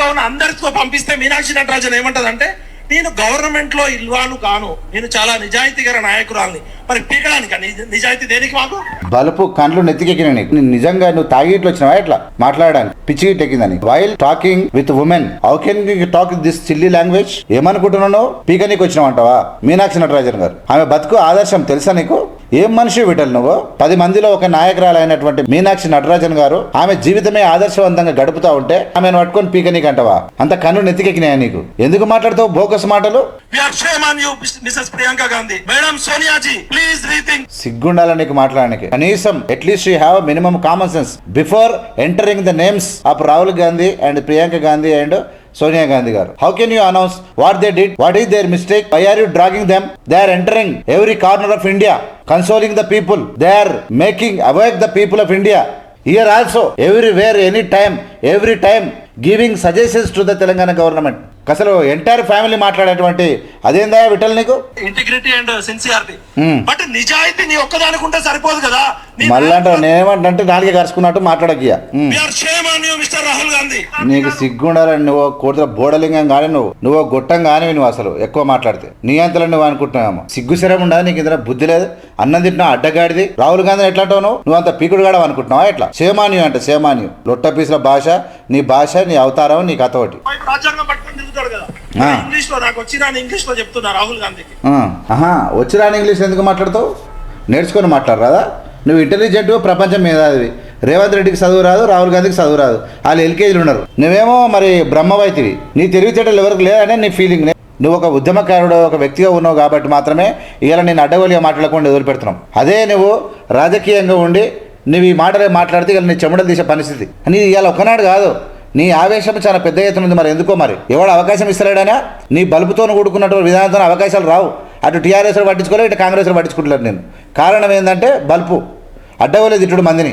లో ఉన్న అందరితో పంపిస్తే మీనాక్షి నటరాజన్ ఏమంటదంటే నేను గవర్నమెంట్లో ఇల్వాను కాను నేను చాలా నిజాయితీ గల నాయకురాల్ని. మరి పీకడానికి? నిజాయితీ దేనికి మాకు? బలుపు కండ్లు నెత్తికెక్కిన నిజంగా నువ్వు తాగేట్లు ఇట్లా వచ్చినావా? ఎట్లా? మాట్లాడడానికి. పిచ్చి గిట్ ఎక్కిందని. While talking with women how can you talk this chilly language ఏమనుకుంటున్నావు? పీకనీకి వచ్చినావు అంటావా? మీనాక్షి నటరాజన్ గారు. ఆమె బతుకు ఆదర్శం తెలుసా నీకు? ఏం మనిషి విటల్ నువ్వు? పది మందిలో ఒక నాయకురాలు అయినటువంటి మీనాక్షి నటరాజన్ గారు ఆమె జీవితమే ఆదర్శవంతంగా గడుపుతా ఉంటే ఆమెను పట్టుకొని పీక నీకు అంటావా అంత కన్ను నెత్తికెక్కినాయా నీకు? ఎందుకు మాట్లాడుతావు బోకస్ మాటలు? సిగ్గుండాలి నీకు మాట్లాడడానికి? కనీసం at least you have minimum common sense before entering the names of Rahul Gandhi and Priyanka Gandhi and Sonia Gandhi గారు. How can you announce what they did what is there mistake why are you dragging them they are entering every corner of India consoling the people they are making awake the people of India year also everywhere any time every time giving suggestions to the Telangana government అసలు entire family మాట్లాడేటువంటి అదేందా విఠల్ నీకు? Integrity and sincerity. But నిజాయితీ నీ ఒక్కదానికి ఉంటే సరిపోదు కదా. మళ్ళీ అంటావు నేనేమంటే నాలుగే కరుచుకున్నట్టు మాట్లాడకియా are shame on you mister Rahul Gandhi నీకు సిగ్గుండాలని నువ్వు కోతుల బోడలింగం కానీ నువ్వు నువ్వు గొట్టం కానీ నువ్వు అసలు ఎక్కువ మాట్లాడితే. నీ అంతలో నువ్వు అనుకుంటున్నావు సిగ్గు శరం ఉండదు నీకు ఇందులో బుద్ధి లేదు. అన్నం తింటున్నా అడ్డగాడిది. రాహుల్ గాంధీ ఎట్లా నువ్వు? నువ్వు అంత పీకుడు గాడవు అనుకుంటున్నావా ఎట్లా? సేమాన్యు అంటే సేమాన్యు లొట్ట పీసుల భాష నీ భాష నీ అవతారం నీ కథ ఒకటి వైపు రాజ్యాంగం పట్టుకొని తిరుగుతాడు కదా ఆ. ఇంగ్లీష్లో నాకు వచ్చిన ఇంగ్లీష్లో చెప్తున్నా రాహుల్ గాంధీకి. ఆ, ఆహా వచ్చి రాని ఇంగ్లీష్ ఎందుకు మాట్లాడతావు? నేర్చుకొని మాట్లాడరాదా నువ్వు ఇంటెలిజెంట్ ప్రపంచం మీద అది. రేవంత్ రెడ్డికి చదువు రాదు రాహుల్ గాంధీకి చదువు రాదు. వాళ్ళు ఎల్కేజీలు ఉన్నారు. నువ్వేమో మరి బ్రహ్మవైతివి. నీ తెలివితేటలు ఎవరికి లేదనే నీ ఫీలింగ్ నువ్వు ఒక ఉద్యమకారుడు ఒక వ్యక్తిగా ఉన్నావు కాబట్టి మాత్రమే ఇవాళ నేను అడ్డగోలిగా మాట్లాడకుండా వదిలిపెడుతున్నాం. అదే నువ్వు రాజకీయంగా ఉండి నువ్వు ఈ మాటలే మాట్లాడితే ఇవాళ నీ చెమటలు తీసే పరిస్థితి. నీ ఇవాళ ఒకనాడు కాదు. నీ ఆవేశం చాలా పెద్ద ఎత్తున ఉంది మరి ఎందుకో మరి? ఎవడు అవకాశం ఇస్తలేడనా నీ బలుపుతో కూడుకున్నటువంటి విధానంతో అవకాశాలు రావు. అటు టీఆర్ఎస్లో పట్టించుకోలేదు ఇటు కాంగ్రెస్లో పట్టించుకుంటున్నాను నేను. కారణం ఏంటంటే బల్పు. అడ్డవలేదు తిట్టుడు మందిని.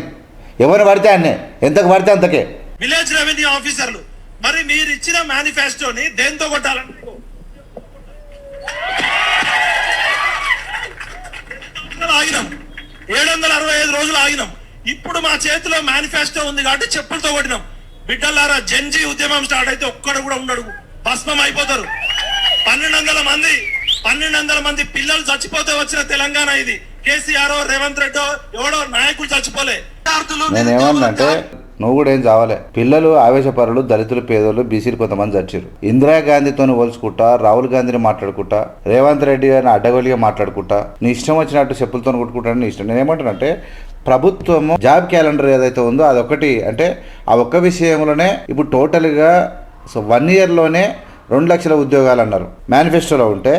ఎవరు పడితే అన్నే. ఎంతకు పడితే అంతకే. విలేజ్ రెవెన్యూ ఆఫీసర్లు మరి మీరు ఇచ్చిన మేనిఫెస్టోని దేంతో కొట్టాలని ఆగినాం. ఏడు వందల అరవై ఐదు రోజులు ఆగినాం. ఇప్పుడు మా చేతిలో మేనిఫెస్టో ఉంది కాబట్టి చెప్పులతో కొట్టినాం. బిడ్డలారా జంజీ ఉద్యమం స్టార్ట్ అయితే ఒక్కడు కూడా ఉండడు. భస్మం అయిపోతారు. పన్నెండు వందల మంది పన్నెండు వందల మంది పిల్లలు చచ్చిపోతే వచ్చిన తెలంగాణ ఇది. కేసీఆర్ రేవంత్ రెడ్డి ఎవడో నాయకులు చచ్చిపోలే. విద్యార్థులు, నేను ఏమన్నా అంటే నువ్వు కూడా ఏం చావలే. పిల్లలు ఆవేశపరులు దళితులు పేదలు బీసీలు కొంతమంది చచ్చారు. ఇందిరాగాంధీతో పోల్చుకుంటా రాహుల్ గాంధీని మాట్లాడుకుంటా రేవంత్ రెడ్డి అని అడ్డగోలిగా మాట్లాడుకుంటా నీ ఇష్టం వచ్చినట్టు చెప్పులతో కొట్టుకుంటాను నీ ఇష్టం. నేను ఏమంటానంటే ప్రభుత్వము జాబ్ క్యాలెండర్ ఏదైతే ఉందో అదొకటి. అంటే ఆ ఒక్క విషయంలోనే ఇప్పుడు టోటల్గా సో వన్ ఇయర్లోనే రెండు లక్షల ఉద్యోగాలు అన్నారు. మేనిఫెస్టోలో ఉంటే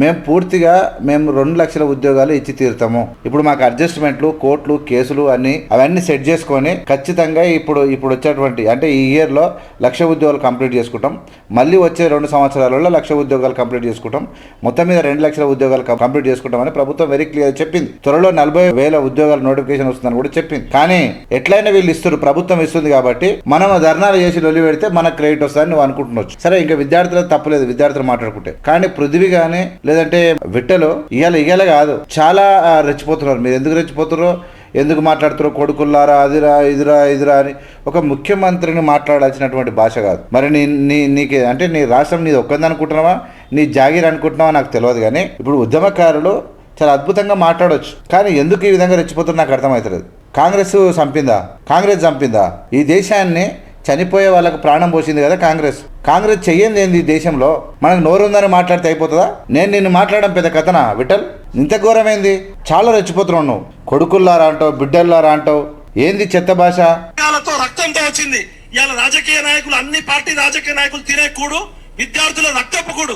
మేము పూర్తిగా మేము రెండు లక్షల ఉద్యోగాలు ఇచ్చి తీరుతాము. ఇప్పుడు మాకు అడ్జస్ట్మెంట్లు కోర్టులు కేసులు అన్ని అవన్నీ సెట్ చేసుకొని ఖచ్చితంగా ఇప్పుడు ఇప్పుడు వచ్చేటువంటి అంటే ఈ ఇయర్లో లక్ష ఉద్యోగాలు కంప్లీట్ చేసుకుంటాం. మళ్ళీ వచ్చే రెండు సంవత్సరాలలో లక్ష ఉద్యోగాలు కంప్లీట్ చేసుకుంటాం. మొత్తం మీద రెండు లక్షల ఉద్యోగాలు కంప్లీట్ చేసుకుంటామని ప్రభుత్వం వెరీ క్లియర్ చెప్పింది. త్వరలో నలభై వేల ఉద్యోగాల నోటిఫికేషన్ వస్తుందని కూడా చెప్పింది. కానీ ఎట్లయినా వీళ్ళు ఇస్తారు ప్రభుత్వం ఇస్తుంది కాబట్టి మనం ధర్నాలు చేసి లొల్లి పెడితే మనకు క్రెడిట్ వస్తుందని నువ్వు అనుకుంటున్నావు. సరే ఇంకా విద్యార్థులకు తప్పలేదు విద్యార్థులు మాట్లాడుకుంటే. కానీ పృథ్వీ కానీ లేదంటే విట్టలు ఇవాళ ఇవాళ కాదు. చాలా రెచ్చిపోతున్నారు. మీరు ఎందుకు రెచ్చిపోతున్నారో ఎందుకు మాట్లాడుతారో కొడుకుల్లారా అదిరా ఇదిరా ఇదిరా అని ఒక ముఖ్యమంత్రిని మాట్లాడాల్సినటువంటి భాష కాదు. మరి నీ నీ నీకు అంటే నీ రాష్ట్రం నీది ఒక్కంది అనుకుంటున్నావా? నీ జాగీర్ అనుకుంటున్నావా? నాకు తెలియదు కానీ ఇప్పుడు ఉద్యమకారులు చాలా అద్భుతంగా మాట్లాడవచ్చు కానీ ఎందుకు ఈ విధంగా రెచ్చిపోతున్నా నాకు అర్థమవుతలేదు. కాంగ్రెస్ చంపిందా? కాంగ్రెస్ చంపిందా? ఈ దేశాన్ని చనిపోయే వాళ్ళకు ప్రాణం పోసింది కదా కాంగ్రెస్. కాంగ్రెస్ చెయ్యింది ఏంది ఈ దేశంలో? మనకు నోరుందని మాట్లాడితే అయిపోతుందా? నేను నిన్ను మాట్లాడడం పెద్ద కథనా విఠల్? ఇంత ఘోరమైంది? చాలా రెచ్చిపోతున్నావు నువ్వు. కొడుకుల్లారా అంటావు బిడ్డల్లారా అంటావు? ఏంది చెత్త భాష? రక్తంతో వచ్చింది ఇవాళ రాజకీయ నాయకులు అన్ని పార్టీ రాజకీయ నాయకులు తినే కూడు. విద్యార్థుల రక్తపు కూడు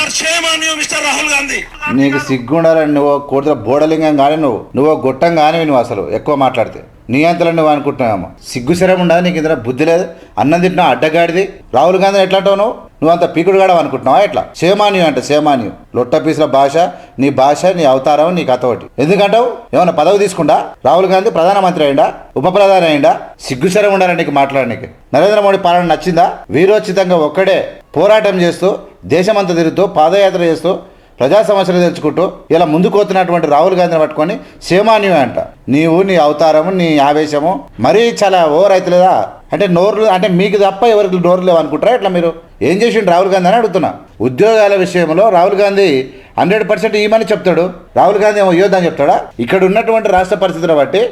are shame on you mister Rahul Gandhi నీకు సిగ్గుండాలని నువ్వు కోడితో బోడలింగం కానీ నువ్వు నువ్వు గొట్టం కానీ నువ్వు అసలు ఎక్కువ మాట్లాడితే. నీ అంతలో నువ్వు అనుకుంటున్నావు సిగ్గు శరం ఉండదు నీకు ఇందులో బుద్ధి లేదు. అన్నం తింటున్నా అడ్డగాడిది. రాహుల్ గాంధీ ఎట్లా అంటావు నువ్వు? నువ్వు అంత పీకుడు గాడవు అనుకుంటున్నావా? ఎట్లా? సేమాన్యు అంట సేమాన్యు. లొట్ట పీసుల భాష నీ భాష నీ అవతారం నీ కథ ఒకటి. ఎందుకంటావు? ఏమైనా పదవి తీసుకుంటా రాహుల్ గాంధీ ప్రధానమంత్రి అయిందా ఉప ప్రధాని అయిందా సిగ్గు శరం ఉండాలని నీకు మాట్లాడడానికి నరేంద్ర మోడీ పాలన నచ్చిందా? వీరోచితంగా ఒక్కడే పోరాటం చేస్తూ దేశమంతా తిరుగుతూ పాదయాత్ర చేస్తూ ప్రజా సమస్యలు తెచ్చుకుంటూ ఇలా ముందుకు రాహుల్ గాంధీని పట్టుకొని సేమాన్యమే అంట. నీవు నీ అవతారము నీ ఆవేశము మరీ చాలా ఓవర్ అవుతలేదా అంటే నోర్లు అంటే మీకు తప్ప ఎవరికి నోరు లేవు అనుకుంటారా ఇట్లా మీరు? ఏం చేసిండు రాహుల్ గాంధీ అని అడుగుతున్నా. ఉద్యోగాల విషయంలో రాహుల్ గాంధీ హండ్రెడ్ పర్సెంట్ ఇవ్వమని చెప్తాడు. రాహుల్ గాంధీ ఏమో అని చెప్తాడా? ఇక్కడ ఉన్నటువంటి రాష్ట్ర పరిస్థితులు బట్టి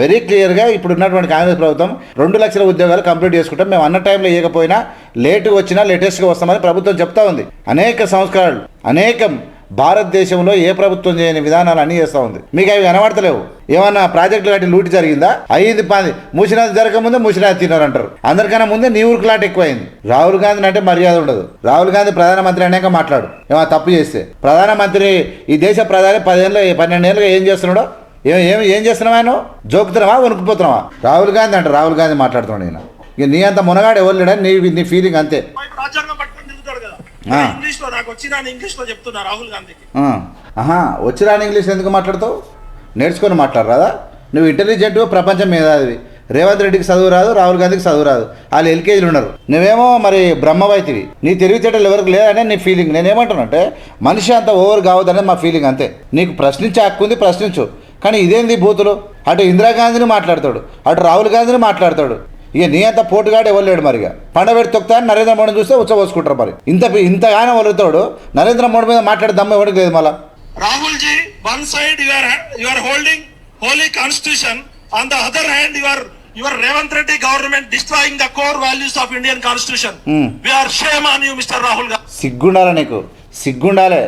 వెరీ క్లియర్గా ఇప్పుడు ఉన్నటువంటి కాంగ్రెస్ ప్రభుత్వం రెండు లక్షల ఉద్యోగాలు కంప్లీట్ చేసుకుంటాం. మేము అన్న టైంలో ఇవ్వకపోయినా లేటుగా వచ్చినా లేటెస్ట్గా వస్తామని ప్రభుత్వం చెప్తా ఉంది. అనేక సంస్కరణలు అనేకం భారతదేశంలో ఏ ప్రభుత్వం చేయని విధానాలు అన్నీ చేస్తూ ఉంది. మీకు అవి కనబడతలేవు. ఏమన్నా ప్రాజెక్టులు కట్టి లూటి జరిగిందా? అయ్యింది పాది మూసినాది జరగకముందే మూసినాది తిన్నారంటారు. అందరికన్నా ముందే నీ ఊరుకులాట ఎక్కువైంది. రాహుల్ గాంధీ అంటే మర్యాద ఉండదు. రాహుల్ గాంధీ ప్రధానమంత్రి అనేక మాట్లాడు. ఏమైనా తప్పు చేస్తే. ప్రధానమంత్రి ఈ దేశ ప్రధాని పదేళ్ళు పన్నెండేళ్ళుగా ఏం చేస్తున్నాడో? ఏం ఏం ఏం చేస్తున్నావా ఆయన? జోకుతున్నావా? వణుకుపోతున్నావా? రాహుల్ గాంధీ అంటే రాహుల్ గాంధీ మాట్లాడుతున్నాడు నేను ఇక నీ అంత మునగాడు ఎవరు లేడని నీ నీ ఫీలింగ్ అంతే ఇప్పుడు రాజ్యాంగం పట్టుకొని తిరుగుతాడు కదా ఆ. ఇంగ్లీష్లో నాకు వచ్చిన ఇంగ్లీష్లో చెప్తున్నా రాహుల్ గాంధీకి. ఆ, ఆహా వచ్చి రాని ఇంగ్లీష్ ఎందుకు మాట్లాడతావు? నేర్చుకొని మాట్లాడరాదా? నువ్వు ఇంటెలిజెంట్ ప్రపంచం మేధావి రేవంత్ రెడ్డికి చదువు రాదు రాహుల్ గాంధీకి చదువు రాదు. వాళ్ళు ఎల్కేజీలు ఉన్నారు నువ్వేమో మరి బ్రహ్మవైతివి. నీ తెలివితేటలు ఎవరికి లేదనే నీ ఫీలింగ్ నేనేమంటానంటే మనిషి అంత ఓవర్ కావద్దనేది మా ఫీలింగ్ అంతే. నీకు ప్రశ్నించే హక్కు ఉంది ప్రశ్నించు. కానీ ఇదేంది బూతులు? అటు ఇందిరాగాంధీని మాట్లాడతాడు అటు రాహుల్ గాంధీని మాట్లాడతాడు. ఇక నీ అంత పోటుగాడు ఎవరు లేడు మరిగా పండబెట్టి తొక్తా అని నరేంద్ర మోడీని చూస్తే ఉచ్చబోసుకుంటారు మరి. ఇంత ఇంతగానే వలుగుతాడు నరేంద్ర మోడీ మీద మాట్లాడే దమ్ము ఎవరికి లేదు మళ్ళా? Rahul ji one side you are you are holding holy constitution on the other hand you are your Revanth Reddy government destroying the core values of Indian constitution. We are shame on you mister Rahul Gandhi సిగ్గుండాలి నీకు. సిగ్గుండాలే.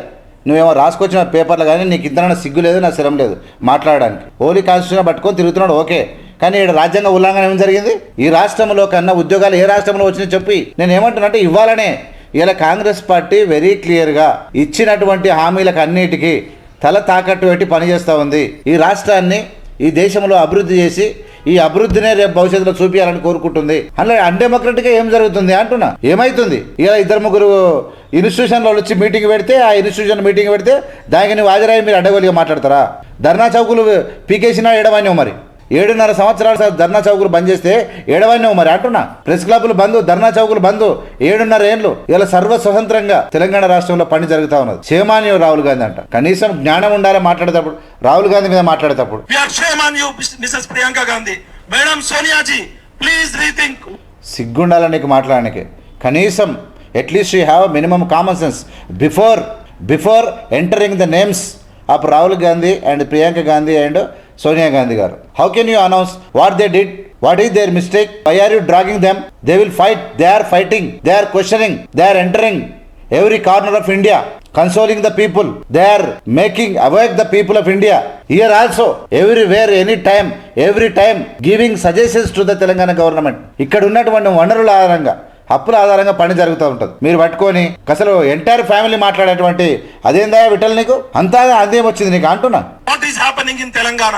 నువ్వేమో రాసుకొచ్చిన పేపర్లు కానీ నీకు ఇంతనన్నా సిగ్గు లేదు నా శరం లేదు మాట్లాడడానికి. హోలీ కాన్స్టిట్యూషన్ పట్టుకొని తిరుగుతున్నాడు ఓకే. కానీ ఇక్కడ రాజ్యాంగ ఉల్లంఘన ఏం జరిగింది? ఈ రాష్ట్రంలో కన్నా ఉద్యోగాలు ఏ రాష్ట్రంలో వచ్చినా చెప్పి. నేను ఏమంటున్నానంటే ఇవ్వాలనే. ఇలా కాంగ్రెస్ పార్టీ వెరీ క్లియర్గా ఇచ్చినటువంటి హామీలకు అన్నిటికీ తల తాకట్టు పెట్టి పనిచేస్తూ ఉంది. ఈ రాష్ట్రాన్ని ఈ దేశంలో అభివృద్ధి చేసి ఈ అభివృద్ధినే రేపు భవిష్యత్తులో చూపించాలని కోరుకుంటుంది. అలా అన్డెమోక్రటిక్గా ఏం జరుగుతుంది అంటున్నా? ఏమైతుంది? ఇలా ఇద్దరు ముగ్గురు ఇన్స్టిట్యూషన్లో వచ్చి మీటింగ్ పెడితే ఆ ఇన్స్టిట్యూషన్ మీటింగ్ పెడితే దానికి నువ్వు హాజరయ్యి మీరు అడ్డగోలిగా మాట్లాడతారా? ధర్నా చౌకులు పీకేసినా ఏడవన్నావు మరి? ఏడున్నర సంవత్సరాలు సార్ ధర్నా చౌకులు బంద్ చేస్తే ఏడవన్నావు మరి అంటున్నా. ప్రెస్ క్లబ్లు బంద్ ధర్నా చౌకులు బంద్ ఏడున్నర ఏళ్ళు ఇలా సర్వ స్వతంత్రంగా తెలంగాణ రాష్ట్రంలో పని జరుగుతా ఉన్నది. క్షేమాన్యం రాహుల్ గాంధీ అంట. కనీసం జ్ఞానం ఉండాలి మాట్లాడేటప్పుడు రాహుల్ గాంధీ మీద మాట్లాడేటప్పుడు. Mrs Priyanka Gandhi. Madam Sonia ji please rethink సిగ్గుండాలి నీకు మాట్లాడడానికి. కనీసం at least you have minimum common sense before before entering the names of Rahul Gandhi and Priyanka Gandhi and Sonia Gandhi గారు. How can you announce what they did what is their mistake why are you dragging them they will fight they are fighting they are questioning they are entering corner of India consoling the people they are making making the people of India India. Also everywhere any time every time giving suggestions to the Telangana government ఇక్కడ ఉన్నటువంటి వనరుల ఆధారంగా అప్పుల ఆధారంగా పని జరుగుతూ ఉంటుంది. మీరు పట్టుకొని అసలు ఎంటైర్ ఫ్యామిలీ మాట్లాడేటువంటి అదేందా విటల్ నీకు? అంతా అదేం వచ్చింది నీకు? అంటున్నా. ఈస్ హ్యాపెనింగ్ ఇన్ తెలంగాణ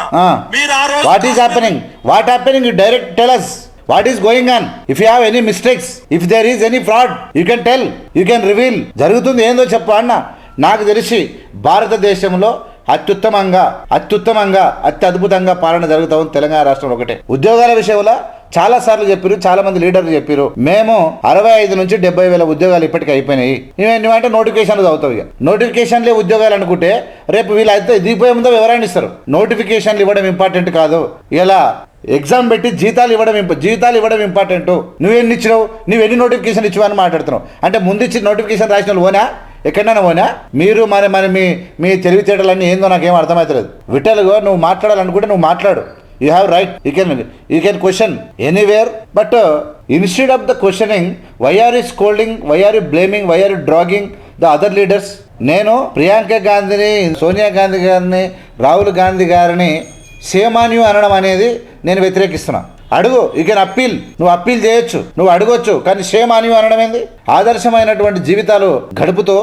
మీరు ఆ రోజు what is happening what happening you direct tell us what is going on if you have any mistakes if there is any fraud you can tell you can reveal జరుగుతుంది ఏందో చెప్పు అన్న. నాకు తెలిసి భారతదేశంలో అత్యుత్తమంగా అత్యుత్తమంగా అత్యద్భుతంగా పాలన జరుగుతా ఉంది తెలంగాణ రాష్ట్రంలో ఒకటే. ఉద్యోగాల విషయంలో చాలా సార్లు చెప్పారు చాలా మంది లీడర్లు చెప్పారు మేము అరవై ఐదు నుంచి డెబ్బై వేల ఉద్యోగాలు ఇప్పటికీ అయిపోయినాయి. నువ్వు- నోటిఫికేషన్లు చదువుతావు ఇక. నోటిఫికేషన్లే ఉద్యోగాలు అనుకుంటే రేపు వీళ్ళు అయితే దిగిపోయే ముందు వివరాన్ని ఇస్తారు. నోటిఫికేషన్లు ఇవ్వడం ఇంపార్టెంట్ కాదు. ఇలా ఎగ్జామ్ పెట్టి జీతాలు ఇవ్వడం ఇంప- జీతాలు ఇవ్వడం ఇంపార్టెంట్. నువ్వెన్ని ఇచ్చినావు? నువ్వు ఎన్ని నోటిఫికేషన్ ఇచ్చినావు అని మాట్లాడుతున్నావు. అంటే ముందు ఇచ్చి నోటిఫికేషన్ రాసిన వాళ్ళు ఓనా ఎక్కడైనా పోనా మీరు మరి మరి మీ మీ తెలివితేటలన్నీ ఏందో నాకేం అర్థమవుతలేదు విటల్గా నువ్వు మాట్లాడాలనుకుంటే నువ్వు మాట్లాడు. You have right you can you can question anywhere but instead of the questioning why are you scolding why are you blaming why are you dragging the other leaders నేను ప్రియాంక గాంధీని సోనియా గాంధీ గారిని రాహుల్ గాంధీ గారిని సేమాన్యు అనడం అనేది నేను వ్యతిరేకిస్తున్నాను అడుగు యూ కెన్ అప్పీల్ నువ్వు అప్పీల్ చేయొచ్చు నువ్వు అడగొచ్చు కానీ సేమాన్యు అనడం ఏంది? ఆదర్శమైనటువంటి జీవితాలు గడుపుతూ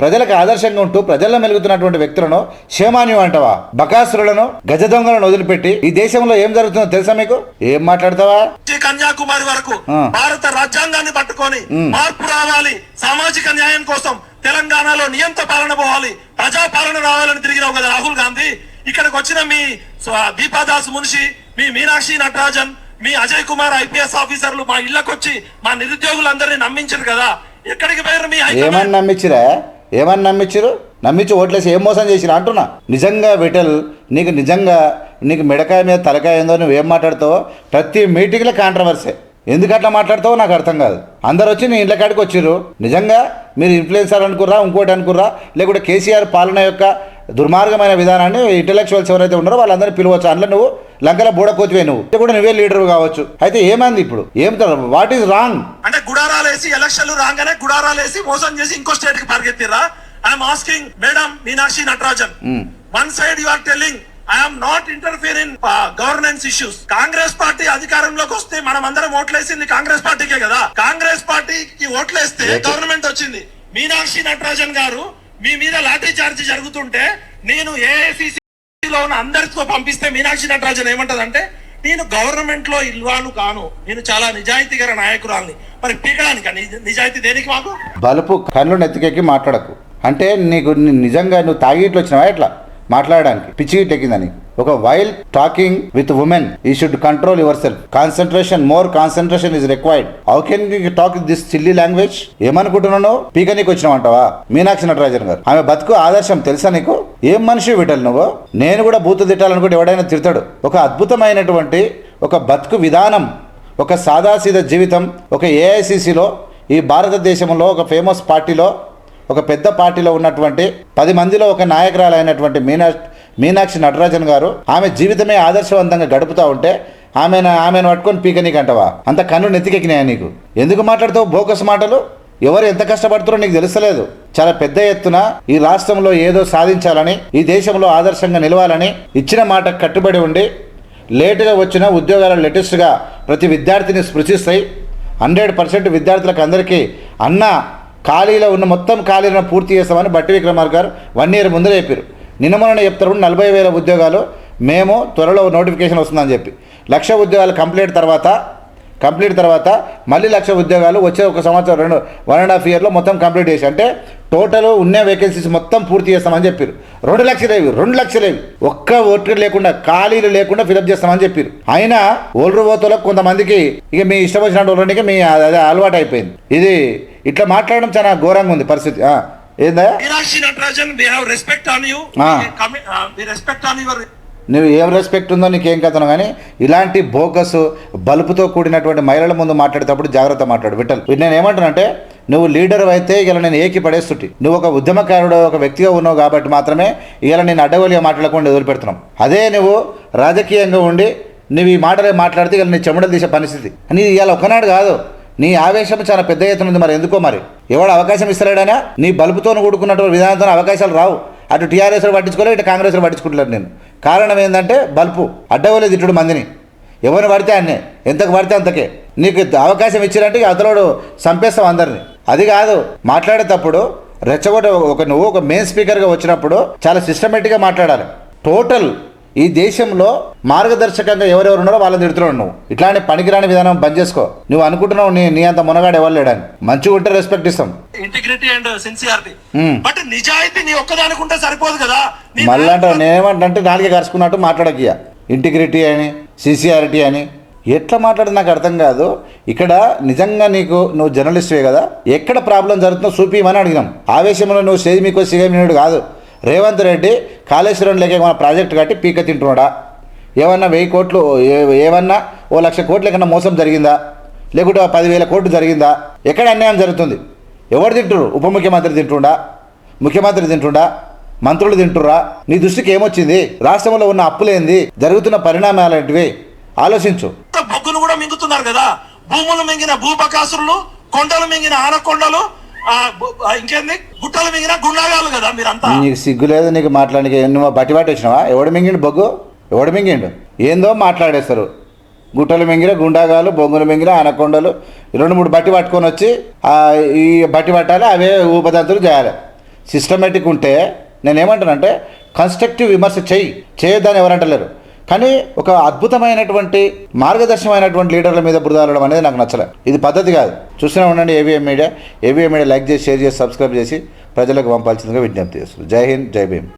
ప్రజలకు ఆదర్శంగా ఉంటూ ప్రజల్లో మెలుగుతున్నటువంటి వ్యక్తులను క్షేమాన్యు అంటావా? బకాసురులను గజ దొంగలను వదిలిపెట్టి ఈ దేశంలో ఏం జరుగుతుందో తెలుసా మీకు? ఏం మాట్లాడతావా? కన్యాకుమారి వరకు. భారత రాజ్యాంగాన్ని పట్టుకొని మార్పు రావాలి సామాజిక న్యాయం కోసం తెలంగాణలో నియంత పాలన పోవాలి ప్రజా పాలన రావాలని తిరిగినావు కదా రాహుల్ గాంధీ. ఇక్కడికి వచ్చిన మీ దీపాదాస్ మున్షి మీ మీనాక్షి నటరాజన్ మీ అజయ్ కుమార్ ఐపీఎస్ ఆఫీసర్లు మా ఇళ్ళకు వచ్చి మా నిరుద్యోగులందరినీ నమ్మించారు కదా. ఎక్కడికి పోయారు మీ ఏమని నమ్మించిరా ఏమని నమ్మించిరు నమ్మించి ఓట్లేసి ఏం మోసం చేసిరా అంటున్నా. నిజంగా విటల్ నీకు నిజంగా నీకు మిడకాయ మీద తలకాయ ఏందో నువ్వు ఏం మాట్లాడుతావో ప్రతి మీటింగ్లో కాంట్రవర్సీ ఎందుకు అట్లా మాట్లాడతావో నాకు అర్థం కాదు. అందరు వచ్చి నీ ఇంట్లో కాడికి వచ్చిర్రు. నిజంగా మీరు ఇన్ఫ్లుయెన్సర్ అనుకుర్రా ఇంకోటి అనుకుర్రా లేకుంటే కేసీఆర్ పాలన యొక్క దుర్మార్గమైన విధానాన్ని ఇంటలెక్చువల్స్ ఎవరైతే ఉన్నారో వాళ్ళందరినీ పిలవచ్చు. అందులో నువ్వు లంకల బూడ కోతివే నువ్వు. కూడా నువ్వే లీడర్ కావచ్చు. అయితే ఏమైంది ఇప్పుడు? ఏం వాట్ ఈస్ రాంగ్ అంటే గుడారాలు వేసి ఎలక్షన్లు రాగానే గుడారాలు వేసి మోసం చేసి ఇంకో స్టేట్కి పరిగెత్తిరా I'm asking madam Meenakshi Natarajan. One side you are telling I'm not interfere in governance issues Congress party అధికారంలోకి వస్తే మనం అందరం ఓట్లేసింది కాంగ్రెస్ పార్టీకే కదా. కాంగ్రెస్ పార్టీకి ఓట్లేస్తే. గవర్నమెంట్ వచ్చింది. మీనాక్షి నటరాజన్ గారు మీ మీద లాఠీ చార్జ్ జరుగుతుంటే నేను ఏఐసిసి లో ఉన్న అందరితో పంపిస్తే మీనాక్షి నటరాజన్ ఏమంటదంటే నేను గవర్నమెంట్లో ఇల్వాను కాను నేను చాలా నిజాయితీగల నాయకురాల్ని. మరి పీకడానికి? నిజాయితీ దేనికి మాకు? బలుపు కళ్ళు నెత్తికెక్కి మాట్లాడకు. అంటే నీకు నిజంగా నువ్వు తాగి ఇట్లా వచ్చినావా? ఎట్లా? మాట్లాడడానికి. పిచ్చి టెక్కిందని ఒక while talking with women he should control your self concentration more concentration is required how can you talk this silly language ఏమనుకుంటున్నాను? పీకనీకి వచ్చినావంటావా మీనాక్షి నటరాజన్ గారు. ఆమె బతుకు ఆదర్శం తెలుసా నీకు? ఏం మనిషి విటల్ నువ్వు? నేను కూడా బూతు తిట్టాలనుకుంటే ఎవడైనా తిడతాడు. ఒక అద్భుతమైనటువంటి ఒక బతుకు విధానం ఒక సాదాసీద జీవితం ఒక ఏఐసిసిలో ఈ భారతదేశంలో ఒక ఫేమస్ పార్టీలో ఒక పెద్ద పార్టీలో ఉన్నటువంటి పది మందిలో ఒక నాయకురాలైనటువంటి మీనా మీనాక్షి నటరాజన్ గారు ఆమె జీవితమే ఆదర్శవంతంగా గడుపుతూ ఉంటే ఆమె ఆమెను పట్టుకొని పీకనీకి అంటవా అంత కన్ను నెత్తికెక్కినాయా నీకు? ఎందుకు మాట్లాడతావు బోకస్ మాటలు? ఎవరు ఎంత కష్టపడుతారో నీకు తెలుసలేదు. చాలా పెద్ద ఎత్తున ఈ రాష్ట్రంలో ఏదో సాధించాలని ఈ దేశంలో ఆదర్శంగా నిలవాలని ఇచ్చిన మాట కట్టుబడి ఉండి లేటుగా వచ్చిన ఉద్యోగాల లేటెస్ట్గా ప్రతి విద్యార్థిని స్పృశిస్తాయి. హండ్రెడ్ పర్సెంట్ విద్యార్థులకు అందరికీ అన్న ఖాళీలో ఉన్న మొత్తం ఖాళీలను పూర్తి చేస్తామని బట్టి విక్రమార్ గారు వన్ ఇయర్ ముందరే చెప్పారు. నిన్న మొన్న చెప్తారు నలభై వేల ఉద్యోగాలు మేము త్వరలో నోటిఫికేషన్ వస్తుందని చెప్పి. లక్ష ఉద్యోగాలు కంప్లీట్ తర్వాత కంప్లీట్ తర్వాత మళ్ళీ లక్ష ఉద్యోగాలు వచ్చే ఒక సంవత్సరం రెండు వన్ అండ్ హాఫ్ ఇయర్లో మొత్తం కంప్లీట్ చేసి అంటే టోటల్ ఉన్న వేకెన్సీస్ మొత్తం పూర్తి చేస్తామని చెప్పారు రెండు లక్షలేవి రెండు లక్షలేవి ఒక్క ఓట్లు లేకుండా ఖాళీలు లేకుండా ఫిలప్ చేస్తామని చెప్పారు అయినా ఓల్డ్రు పోతలకు కొంతమందికి ఇక మీ ఇష్టం వచ్చినట్టు వాళ్ళకి మీ అదే అలవాటు అయిపోయింది. ఇది ఇట్లా మాట్లాడడం చాలా ఘోరంగా ఉంది పరిస్థితి. ఏందా యువర్ నువ్వు ఏం రెస్పెక్ట్ ఉందో నీకేం కథను కానీ ఇలాంటి బోగస్ బలుపుతో కూడినటువంటి మహిళల ముందు మాట్లాడేటప్పుడు జాగ్రత్త మాట్లాడు విట్టలు. నేను ఏమంటానంటే నువ్వు లీడర్ అయితే ఇలా నేను ఏకి పడేస్తుంటి. నువ్వు ఒక ఉద్యమకారుడు ఒక వ్యక్తిగా ఉన్నావు కాబట్టి మాత్రమే ఇలా నేను అడ్డగోలిగా మాట్లాడకుండా వదిలిపెడుతున్నాం అదే నువ్వు రాజకీయంగా ఉండి నువ్వు ఈ మాటలే మాట్లాడితే ఇలా నీ చెమటలు తీసే పరిస్థితి. నీ ఇవాళ ఒకనాడు కాదు. నీ ఆవేశం చాలా పెద్ద ఎత్తున ఉంది మరి ఎందుకో మరి? ఎవడు అవకాశం ఇస్తలేడైనా నీ బలుపుతో కూడుకున్నటువంటి విధానంతో అవకాశాలు రావు. అటు టీఆర్ఎస్లో పట్టించుకోలేదు ఇటు కాంగ్రెస్లో పట్టించుకుంటలేరు నేను. కారణం ఏంటంటే బల్పు అడ్డవలే తిట్టుడు మందిని. ఎవరిని పడితే అన్నే. ఎంతకు పడితే అంతకే. నీకు అవకాశం ఇచ్చినట్టు అతలోడు చంపేస్తాం అందరిని. అది కాదు. మాట్లాడేటప్పుడు రెచ్చగొట్ట ఒక నువ్వు ఒక మెయిన్ స్పీకర్గా వచ్చినప్పుడు చాలా సిస్టమేటిక్గా మాట్లాడాలి. టోటల్ ఈ దేశంలో మార్గదర్శకంగా ఎవరెవరు ఉన్నారో వాళ్ళని తిడుతున్నావు నువ్వు. ఇట్లాంటి పనికిరాని విధానం బంద్ చేసుకో. నువ్వు అనుకుంటున్నావు నీ నీ అంత మునగాడు ఎవరు లేడని. మంచిగా ఉంటే రెస్పెక్ట్ ఇస్తాం. Integrity and sincerity. బట్ నిజాయితీ నీ ఒక్కదానికి ఉంటే సరిపోదు కదా. మళ్ళీ అంటావు నేనేమంటే నాలుగే కరుచుకున్నట్టు మాట్లాడకియ ఇంటిగ్రిటీ అని సిన్సియారిటీ అని ఎట్లా మాట్లాడే నాకు అర్థం కాదు. ఇక్కడ నిజంగా నీకు నువ్వు జర్నలిస్ట్వే కదా. ఎక్కడ ప్రాబ్లం జరుగుతుందో చూపిమని అడిగినాం. ఆవేశంలో నువ్వు స్టేజ్ మీకు సీఎం కాదు. రేవంత్ రెడ్డి కాళేశ్వరం లేక మన ప్రాజెక్ట్ కట్టి పీక తింటున్నాడా? ఏమన్నా వెయ్యి కోట్లు ఏ- ఏమన్నా ఓ లక్ష కోట్ల కన్నా మోసం జరిగిందా? లేకుంటే పదివేల కోట్లు జరిగిందా? ఎక్కడ అన్యాయం జరుగుతుంది? ఎవరు తింటురు ఉప ముఖ్యమంత్రి తింటుండా? ముఖ్యమంత్రి తింటుండా? మంత్రులు తింటుర్రా? నీ దృష్టికి ఏమొచ్చింది? రాష్ట్రంలో ఉన్న అప్పులేంది? జరుగుతున్న పరిణామాలు ఏంటివి? ఆలోచించు. బొగ్గును కూడా మింగుతున్నారు కదా. భూములు మింగిన భూపకాసురులు కొండలు మింగిన ఆనకొండలు ఇంకేంది? గుట్టలు మింగిన గుండాగాలు కదా మీరంతా. నీకు సిగ్గు లేదు నీకు మాట్లాడానికి నువ్వు బట్టి పట్టి వచ్చినావా? ఎవడు మింగిండు బొగ్గు? ఎవడు మింగిండు? ఏందో మాట్లాడేస్తారు. గుట్టలు మింగిన గుండాగాలు బొంగులు మింగిన అనకొండలు రెండు మూడు బట్టి పట్టుకొని వచ్చి ఈ బట్టి పట్టాలి అవే ఊపదంతులు చేయాలి. సిస్టమేటిక్ ఉంటే నేను ఏమంటానంటే కన్స్ట్రక్టివ్ విమర్శ చెయ్యి. చేయొద్దని ఎవరంటలేరు కానీ ఒక అద్భుతమైనటువంటి మార్గదర్శకమైనటువంటి లీడర్ల మీద బురదాలడం అనేది నాకు నచ్చలే. ఇది పద్ధతి కాదు. చూస్తూనే ఉండండి AVM media AVM media like చేసి షేర్ చేసి సబ్స్క్రైబ్ చేసి ప్రజలకు పంపాల్సిందిగా విజ్ఞప్తి చేస్తుంది జై హింద్ జై భీమ్.